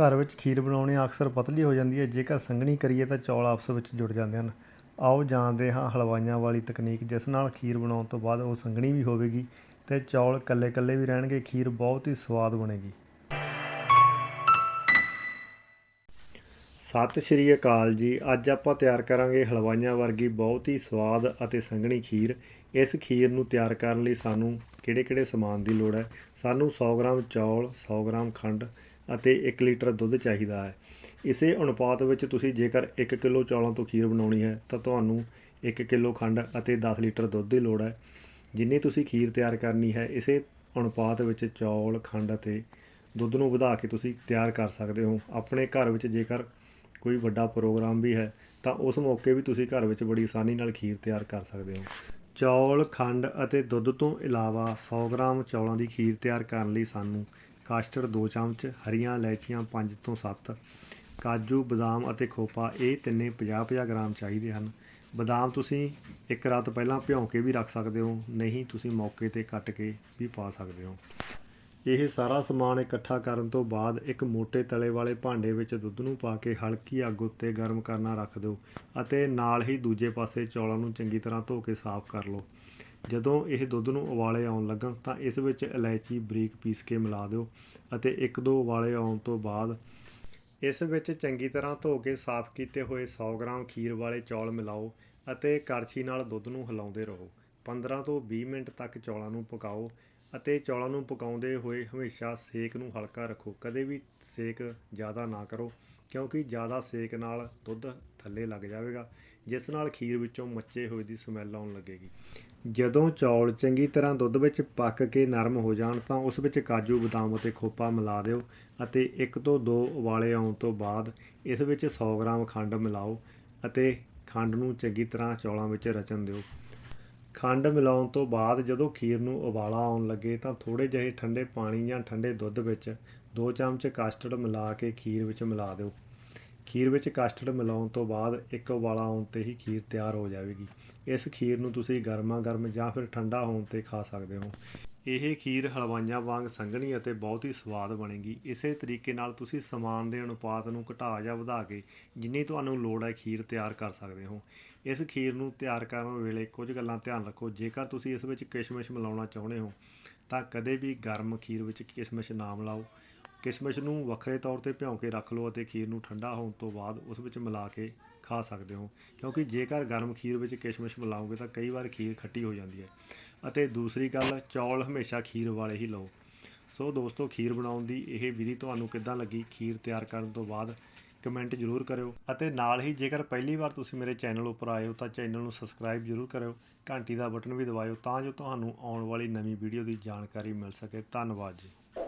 ਘਰ ਵਿੱਚ ਖੀਰ ਬਣਾਉਣੀ ਅਕਸਰ ਪਤਲੀ ਹੋ ਜਾਂਦੀ ਹੈ। ਜੇਕਰ ਸੰਘਣੀ ਕਰੀਏ ਤਾਂ ਚੌਲ ਆਪਸ ਵਿੱਚ ਜੁੜ ਜਾਂਦੇ ਹਨ। ਆਓ ਜਾਣਦੇ ਹਾਂ ਹਲਵਾਈਆਂ ਵਾਲੀ ਤਕਨੀਕ, ਜਿਸ ਨਾਲ ਖੀਰ ਬਣਾਉਣ ਤੋਂ ਬਾਅਦ ਉਹ ਸੰਘਣੀ ਵੀ ਹੋਵੇਗੀ ਤੇ ਚੌਲ ਕੱਲੇ ਕੱਲੇ ਵੀ ਰਹਿਣਗੇ। ਖੀਰ ਬਹੁਤ ਹੀ ਸਵਾਦ ਬਣੇਗੀ। ਸਤਿ ਸ਼੍ਰੀ ਅਕਾਲ ਜੀ। ਅੱਜ ਆਪਾਂ ਤਿਆਰ ਕਰਾਂਗੇ ਹਲਵਾਈਆਂ ਵਰਗੀ ਬਹੁਤ ਹੀ ਸਵਾਦ ਅਤੇ ਸੰਘਣੀ ਖੀਰ। ਇਸ ਖੀਰ ਨੂੰ ਤਿਆਰ ਕਰਨ ਲਈ ਸਾਨੂੰ ਕਿਹੜੇ-ਕਿਹੜੇ ਸਮਾਨ ਦੀ ਲੋੜ ਹੈ? ਸਾਨੂੰ 100 ਗ੍ਰਾਮ ਚੌਲ 100 ਗ੍ਰਾਮ ਖੰਡ ਅਤੇ 1 ਲੀਟਰ ਦੁੱਧ ਚਾਹੀਦਾ ਹੈ। ਇਸੇ ਅਨੁਪਾਤ ਵਿੱਚ ਤੁਸੀਂ ਜੇਕਰ 1 ਕਿਲੋ ਚੌਲਾਂ ਤੋਂ ਖੀਰ ਬਣਾਉਣੀ ਹੈ, ਤਾਂ ਤੁਹਾਨੂੰ 1 ਕਿਲੋ ਖੰਡ ਅਤੇ 10 ਲੀਟਰ ਦੁੱਧ ਦੀ ਲੋੜ ਹੈ। ਜਿੰਨੀ ਤੁਸੀਂ ਖੀਰ ਤਿਆਰ ਕਰਨੀ ਹੈ, ਇਸੇ ਅਨੁਪਾਤ ਵਿੱਚ ਚੌਲ, ਖੰਡ ਅਤੇ ਦੁੱਧ ਨੂੰ ਵਧਾ ਕੇ ਤੁਸੀਂ ਤਿਆਰ ਕਰ ਸਕਦੇ ਹੋ। ਆਪਣੇ ਘਰ ਵਿੱਚ ਜੇਕਰ ਕੋਈ ਵੱਡਾ ਪ੍ਰੋਗਰਾਮ ਵੀ ਹੈ, ਤਾਂ ਉਸ ਮੌਕੇ ਵੀ ਤੁਸੀਂ ਘਰ ਵਿੱਚ ਬੜੀ ਆਸਾਨੀ ਨਾਲ ਖੀਰ ਤਿਆਰ ਕਰ ਸਕਦੇ ਹੋ। ਚੌਲ, ਖੰਡ ਅਤੇ ਦੁੱਧ ਤੋਂ ਇਲਾਵਾ 100 ਗ੍ਰਾਮ ਚੌਲਾਂ ਦੀ ਖੀਰ ਤਿਆਰ ਕਰਨ ਲਈ ਸਾਨੂੰ ਕਾਸਟਰਡ 2 ਚਮਚ, ਹਰੀਆਂ ਇਲਾਇਚੀਆਂ 5 ਤੋਂ 7 ਕਾਜੂ, ਬਦਾਮ ਅਤੇ ਖੋਪਾ, ਇਹ ਤਿੰਨੇ 50-50 ਗ੍ਰਾਮ ਚਾਹੀਦੇ ਹਨ। ਬਦਾਮ ਤੁਸੀਂ ਇੱਕ ਰਾਤ ਪਹਿਲਾਂ ਭਿਉਂ ਕੇ ਵੀ ਰੱਖ ਸਕਦੇ ਹੋ, ਨਹੀਂ ਤੁਸੀਂ ਮੌਕੇ ਤੇ ਕੱਟ ਕੇ ਵੀ ਪਾ ਸਕਦੇ ਹੋ। ਇਹ ਸਾਰਾ ਸਮਾਨ ਇਕੱਠਾ ਕਰਨ ਤੋਂ ਬਾਅਦ ਇੱਕ ਮੋٹے ਤਲੇ ਵਾਲੇ ਭਾਂਡੇ ਵਿੱਚ ਦੁੱਧ ਨੂੰ ਪਾ ਕੇ ਹਲਕੀ ਅੱਗ ਉੱਤੇ ਗਰਮ ਕਰਨਾ ਰੱਖ ਦਿਓ ਅਤੇ ਨਾਲ ਹੀ ਦੂਜੇ ਪਾਸੇ ਚੌਲਾਂ ਨੂੰ ਚੰਗੀ ਤਰ੍ਹਾਂ ਧੋ ਕੇ ਸਾਫ਼ ਕਰ ਲਓ। ਜਦੋਂ ਇਹ ਦੁੱਧ ਨੂੰ ਉਬਾਲੇ ਆਉਣ ਲੱਗਣ ਤਾਂ ਇਸ ਵਿੱਚ ਇਲਾਇਚੀ ਬਰੀਕ ਪੀਸ ਕੇ ਮਿਲਾ ਦਿਓ ਅਤੇ ਇੱਕ ਦੋ ਉਬਾਲੇ ਆਉਣ ਤੋਂ ਬਾਅਦ ਇਸ ਵਿੱਚ ਚੰਗੀ ਤਰ੍ਹਾਂ ਧੋ ਕੇ ਸਾਫ਼ ਕੀਤੇ ਹੋਏ 100 ਗ੍ਰਾਮ ਖੀਰ ਵਾਲੇ ਚੌਲ ਮਿਲਾਓ ਅਤੇ ਕੜਛੀ ਨਾਲ ਦੁੱਧ ਨੂੰ ਹਿਲਾਉਂਦੇ ਰਹੋ। 15 ਤੋਂ 20 ਮਿੰਟ ਤੱਕ ਚੌਲਾਂ ਨੂੰ ਪਕਾਓ ਅਤੇ ਚੌਲਾਂ ਨੂੰ ਪਕਾਉਂਦੇ ਹੋਏ ਹਮੇਸ਼ਾ ਸੇਕ ਨੂੰ ਹਲਕਾ ਰੱਖੋ। ਕਦੇ ਵੀ ਸੇਕ ਜ਼ਿਆਦਾ ਨਾ ਕਰੋ ਕਿਉਂਕਿ ਜ਼ਿਆਦਾ ਸੇਕ ਨਾਲ ਦੁੱਧ ਥੱਲੇ ਲੱਗ ਜਾਵੇਗਾ, ਜਿਸ ਨਾਲ ਖੀਰ ਵਿੱਚੋਂ ਮੱਚੇ ਹੋਏ ਦੀ ਸਮੈਲ ਆਉਣ ਲੱਗੇਗੀ। ਜਦੋਂ ਚੌਲ ਚੰਗੀ ਤਰ੍ਹਾਂ ਦੁੱਧ ਵਿੱਚ ਪੱਕ ਕੇ ਨਰਮ ਹੋ ਜਾਣ, ਤਾਂ ਉਸ ਵਿੱਚ ਕਾਜੂ, ਬਦਾਮ ਅਤੇ ਖੋਪਾ ਮਿਲਾ ਦਿਓ ਅਤੇ ਇੱਕ ਤੋਂ ਦੋ ਉਬਾਲੇ ਆਉਣ ਤੋਂ ਬਾਅਦ ਇਸ ਵਿੱਚ 100 ਗ੍ਰਾਮ ਖੰਡ ਮਿਲਾਓ ਅਤੇ ਖੰਡ ਨੂੰ ਚੰਗੀ ਤਰ੍ਹਾਂ ਚੌਲਾਂ ਵਿੱਚ ਰਚਣ ਦਿਓ। ਖੰਡ ਮਿਲਾਉਣ ਤੋਂ ਬਾਅਦ ਜਦੋਂ ਖੀਰ ਨੂੰ ਉਬਾਲਾ ਆਉਣ ਲੱਗੇ, ਤਾਂ ਥੋੜੇ ਜਿਹੇ ਠੰਡੇ ਪਾਣੀ ਜਾਂ ਠੰਡੇ ਦੁੱਧ ਵਿੱਚ 2 ਚਮਚ ਕਸਟਰਡ ਮਿਲਾ ਕੇ ਖੀਰ ਵਿੱਚ ਮਿਲਾ ਦਿਓ। ਖੀਰ ਵਿੱਚ ਕਸਟਰਡ ਮਿਲਾਉਣ ਤੋਂ ਬਾਅਦ ਇੱਕ ਉਬਾਲਾ ਆਉਣ ਤੇ ਹੀ ਖੀਰ ਤਿਆਰ ਹੋ ਜਾਵੇਗੀ। ਇਸ ਖੀਰ ਨੂੰ ਤੁਸੀਂ ਗਰਮਾ ਗਰਮ ਜਾਂ ਫਿਰ ਠੰਡਾ ਹੋਣ ਤੇ ਖਾ ਸਕਦੇ ਹੋ। ਇਹ ਖੀਰ ਹਲਵਾਈਆਂ ਵਾਂਗ ਸੰਘਣੀ ਅਤੇ ਬਹੁਤ ਹੀ ਸਵਾਦ ਬਣੇਗੀ। ਇਸੇ ਤਰੀਕੇ ਨਾਲ ਤੁਸੀਂ ਸਮਾਨ ਦੇ ਅਨੁਪਾਤ ਨੂੰ ਘਟਾ ਜਾਂ ਵਧਾ ਕੇ ਜਿੰਨੀ ਤੁਹਾਨੂੰ ਲੋੜ ਹੈ ਖੀਰ ਤਿਆਰ ਕਰ ਸਕਦੇ ਹੋ। ਇਸ ਖੀਰ ਨੂੰ ਤਿਆਰ ਕਰਨ ਵੇਲੇ ਕੁਝ ਗੱਲਾਂ ਧਿਆਨ ਰੱਖੋ। ਜੇਕਰ ਤੁਸੀਂ ਇਸ ਵਿੱਚ ਕਿਸ਼ਮਿਸ਼ ਮਿਲਾਉਣਾ ਚਾਹੁੰਦੇ ਹੋ, ਤਾਂ ਕਦੇ ਵੀ ਗਰਮ ਖੀਰ ਵਿੱਚ ਕਿਸ਼ਮਿਸ਼ ਨਾ ਮਿਲਾਓ। ਕਿਸ਼ਮਿਸ਼ ਨੂੰ ਵੱਖਰੇ ਤੌਰ ਤੇ ਭਿਉਂ ਕੇ ਰੱਖ ਲਓ ਅਤੇ ਖੀਰ ਨੂੰ ਠੰਡਾ ਹੋਣ ਤੋਂ ਬਾਅਦ ਉਸ ਵਿੱਚ ਮਿਲਾ ਕੇ ਖਾ ਸਕਦੇ ਹੋ। ਕਿਉਂਕਿ ਜੇਕਰ ਗਰਮ ਖੀਰ ਵਿੱਚ ਕਿਸ਼ਮਿਸ਼ ਮਿਲਾਓਗੇ ਤਾਂ ਕਈ ਵਾਰ ਖੀਰ ਖੱਟੀ ਹੋ ਜਾਂਦੀ ਹੈ। ਅਤੇ ਦੂਸਰੀ ਗੱਲ, ਚੌਲ ਹਮੇਸ਼ਾ ਖੀਰ ਵਾਲੇ ਹੀ ਲਓ। ਸੋ ਦੋਸਤੋ, ਖੀਰ ਬਣਾਉਣ ਦੀ ਇਹ ਵਿਧੀ ਤੁਹਾਨੂੰ ਕਿੱਦਾਂ ਲੱਗੀ? ਖੀਰ ਤਿਆਰ ਕਰਨ ਤੋਂ ਬਾਅਦ ਕਮੈਂਟ ਜ਼ਰੂਰ ਕਰਿਓ। ਅਤੇ ਨਾਲ ਹੀ ਜੇਕਰ ਪਹਿਲੀ ਵਾਰ ਤੁਸੀਂ ਮੇਰੇ ਚੈਨਲ ਉੱਪਰ ਆਏ ਹੋ ਤਾਂ ਚੈਨਲ ਨੂੰ ਸਬਸਕ੍ਰਾਈਬ ਜ਼ਰੂਰ ਕਰਿਓ। ਘੰਟੀ ਦਾ ਬਟਨ ਵੀ ਦਬਾਇਓ ਤਾਂ ਜੋ ਤੁਹਾਨੂੰ ਆਉਣ ਵਾਲੀ ਨਵੀਂ ਵੀਡੀਓ ਦੀ ਜਾਣਕਾਰੀ ਮਿਲ ਸਕੇ। ਧੰਨਵਾਦ ਜੀ।